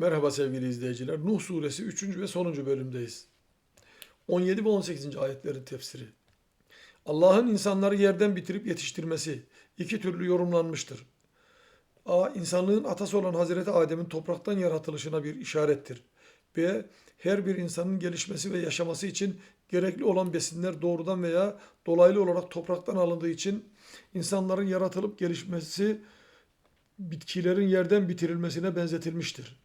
Merhaba sevgili izleyiciler. Nuh suresi 3. ve sonuncu bölümdeyiz. 17 ve 18. ayetlerin tefsiri. Allah'ın insanları yerden bitirip yetiştirmesi iki türlü yorumlanmıştır. A. insanlığın atası olan Hazreti Adem'in topraktan yaratılışına bir işarettir. B. Her bir insanın gelişmesi ve yaşaması için gerekli olan besinler doğrudan veya dolaylı olarak topraktan alındığı için insanların yaratılıp gelişmesi bitkilerin yerden bitirilmesine benzetilmiştir.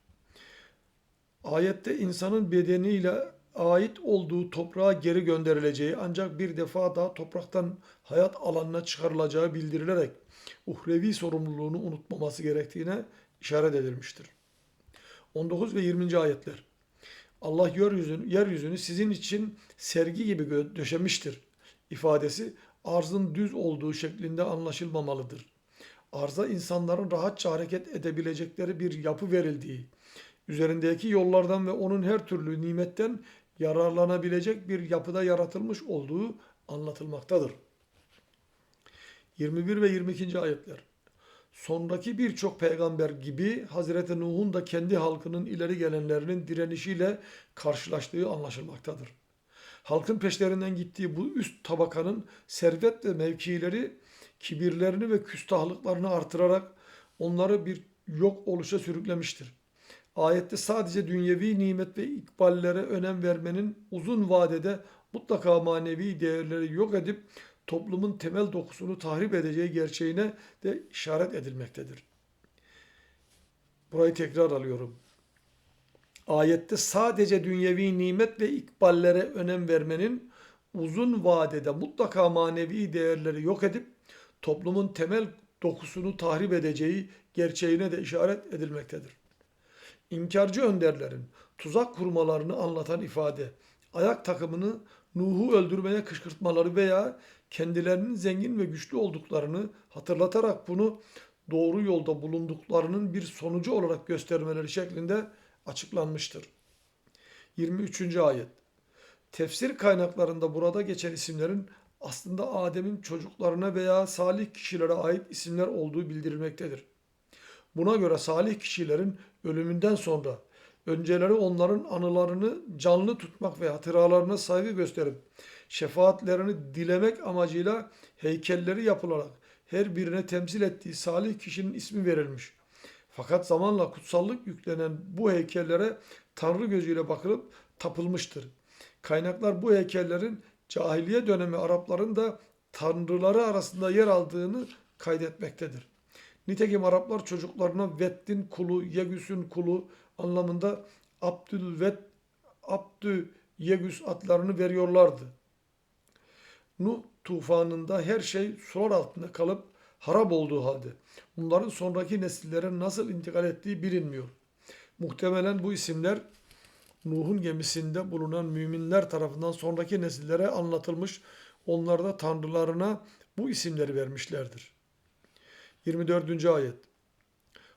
Ayette insanın bedeniyle ait olduğu toprağa geri gönderileceği ancak bir defa daha topraktan hayat alanına çıkarılacağı bildirilerek uhrevi sorumluluğunu unutmaması gerektiğine işaret edilmiştir. 19 ve 20. ayetler. Allah yeryüzünü, yeryüzünü sizin için sergi gibi döşemiştir ifadesi arzın düz olduğu şeklinde anlaşılmamalıdır. Arza insanların rahatça hareket edebilecekleri bir yapı verildiği, üzerindeki yollardan ve onun her türlü nimetten yararlanabilecek bir yapıda yaratılmış olduğu anlatılmaktadır. 21 ve 22. ayetler. Sondaki birçok peygamber gibi Hazreti Nuh'un da kendi halkının ileri gelenlerinin direnişiyle karşılaştığı anlaşılmaktadır. Halkın peşlerinden gittiği bu üst tabakanın servet ve mevkileri kibirlerini ve küstahlıklarını artırarak onları bir yok oluşa sürüklemiştir. Ayette sadece dünyevi nimet ve ikballere önem vermenin uzun vadede mutlaka manevi değerleri yok edip toplumun temel dokusunu tahrip edeceği gerçeğine de işaret edilmektedir. Burayı tekrar alıyorum. Ayette sadece dünyevi nimet ve ikballere önem vermenin uzun vadede mutlaka manevi değerleri yok edip toplumun temel dokusunu tahrip edeceği gerçeğine de işaret edilmektedir. İnkarcı önderlerin tuzak kurmalarını anlatan ifade, ayak takımını Nuh'u öldürmeye kışkırtmaları veya kendilerinin zengin ve güçlü olduklarını hatırlatarak bunu doğru yolda bulunduklarının bir sonucu olarak göstermeleri şeklinde açıklanmıştır. 23. ayet. Tefsir kaynaklarında burada geçen isimlerin aslında Adem'in çocuklarına veya salih kişilere ait isimler olduğu bildirilmektedir. Buna göre salih kişilerin ölümünden sonra önceleri onların anılarını canlı tutmak ve hatıralarına saygı gösterip şefaatlerini dilemek amacıyla heykelleri yapılarak her birine temsil ettiği salih kişinin ismi verilmiş. Fakat zamanla kutsallık yüklenen bu heykellere Tanrı gözüyle bakılıp tapılmıştır. Kaynaklar bu heykellerin cahiliye dönemi Arapların da tanrıları arasında yer aldığını kaydetmektedir. Nitekim Araplar çocuklarına Veddin kulu, Yegüs'ün kulu anlamında Abdülvet, Abdü Yegüs adlarını veriyorlardı. Nuh tufanında her şey sular altında kalıp harap olduğu halde bunların sonraki nesillere nasıl intikal ettiği bilinmiyor. Muhtemelen bu isimler Nuh'un gemisinde bulunan müminler tarafından sonraki nesillere anlatılmış, onlar da tanrılarına bu isimleri vermişlerdir. 24. ayet.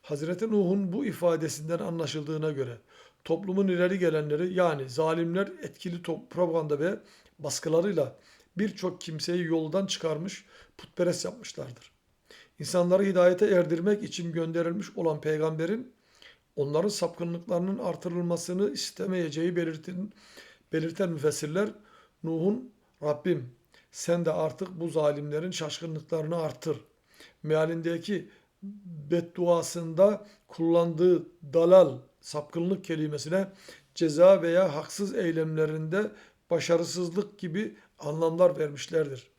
Hazreti Nuh'un bu ifadesinden anlaşıldığına göre toplumun ileri gelenleri yani zalimler etkili propaganda ve baskılarıyla birçok kimseyi yoldan çıkarmış, putperest yapmışlardır. İnsanları hidayete erdirmek için gönderilmiş olan peygamberin onların sapkınlıklarının artırılmasını istemeyeceği belirtin, belirten müfessirler Nuh'un Rabbim sen de artık bu zalimlerin şaşkınlıklarını artır. Mealindeki bedduasında kullandığı dalal, sapkınlık kelimesine ceza veya haksız eylemlerinde başarısızlık gibi anlamlar vermişlerdir.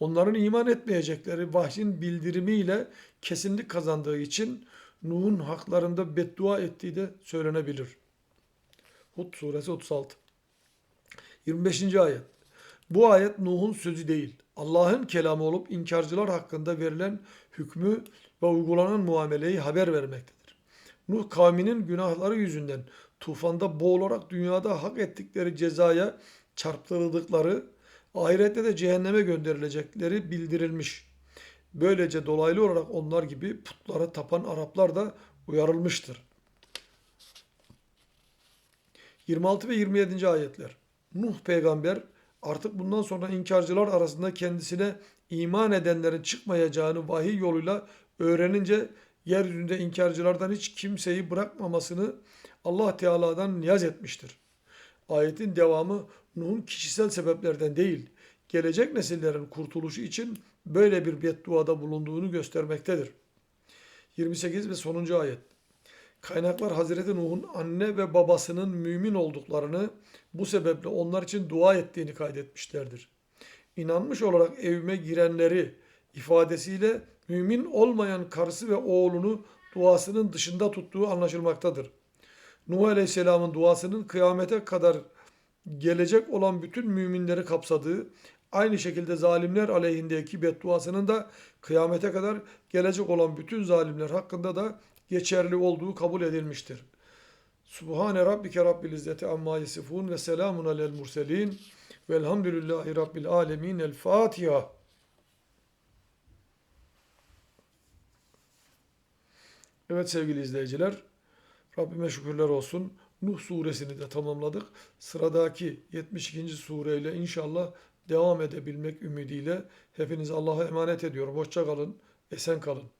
Onların iman etmeyecekleri vahyin bildirimiyle kesinlik kazandığı için Nuh'un haklarında beddua ettiği de söylenebilir. Hud suresi 36. 25. ayet. Bu ayet Nuh'un sözü değil. Allah'ın kelamı olup inkarcılar hakkında verilen hükmü ve uygulanan muameleyi haber vermektedir. Nuh kavminin günahları yüzünden tufanda boğularak dünyada hak ettikleri cezaya çarptırıldıkları, ahirette de cehenneme gönderilecekleri bildirilmiş. Böylece dolaylı olarak onlar gibi putlara tapan Araplar da uyarılmıştır. 26 ve 27. ayetler. Nuh peygamber artık bundan sonra inkarcılar arasında kendisine iman edenlerin çıkmayacağını vahiy yoluyla öğrenince yeryüzünde inkarcılardan hiç kimseyi bırakmamasını Allah Teala'dan niyaz etmiştir. Ayetin devamı Nuh'un kişisel sebeplerden değil, gelecek nesillerin kurtuluşu için böyle bir bedduada bulunduğunu göstermektedir. 28 ve sonuncu ayet. Kaynaklar Hazreti Nuh'un anne ve babasının mümin olduklarını, bu sebeple onlar için dua ettiğini kaydetmişlerdir. İnanmış olarak evime girenleri ifadesiyle mümin olmayan karısı ve oğlunu duasının dışında tuttuğu anlaşılmaktadır. Nuh Aleyhisselam'ın duasının kıyamete kadar gelecek olan bütün müminleri kapsadığı, aynı şekilde zalimler aleyhindeki bedduasının da kıyamete kadar gelecek olan bütün zalimler hakkında da geçerli olduğu kabul edilmiştir. Subhane rabbike rabbil izzeti amma yasifun ve selamun alel murselin velhamdülillahi rabbil alemin. El Fatiha. Evet sevgili izleyiciler, Rabbime şükürler olsun. Nuh suresini de tamamladık. Sıradaki 72. sureyle inşallah devam edebilmek ümidiyle hepinizi Allah'a emanet ediyorum. Hoşça kalın, esen kalın.